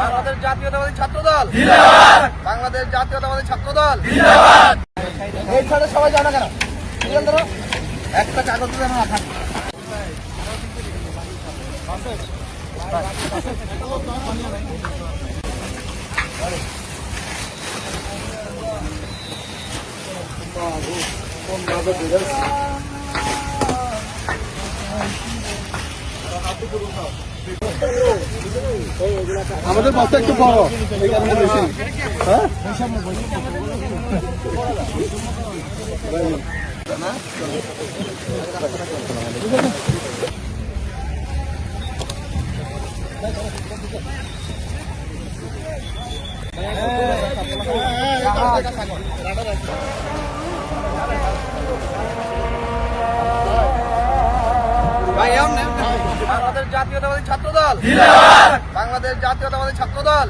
বাংলাদেশ জাতীয়তাবাদী ছাত্র দল। বাংলাদেশ জাতীয়তাবাদী ছাত্র দল। সবাই জানা কেন? একটা কাগজ আমাদের বাসটা একটু বড়। হ্যাঁ? বাংলাদেশ জাতীয়তাবাদী ছাত্র দল বাংলাদেশ জাতীয়তাবাদী ছাত্র দল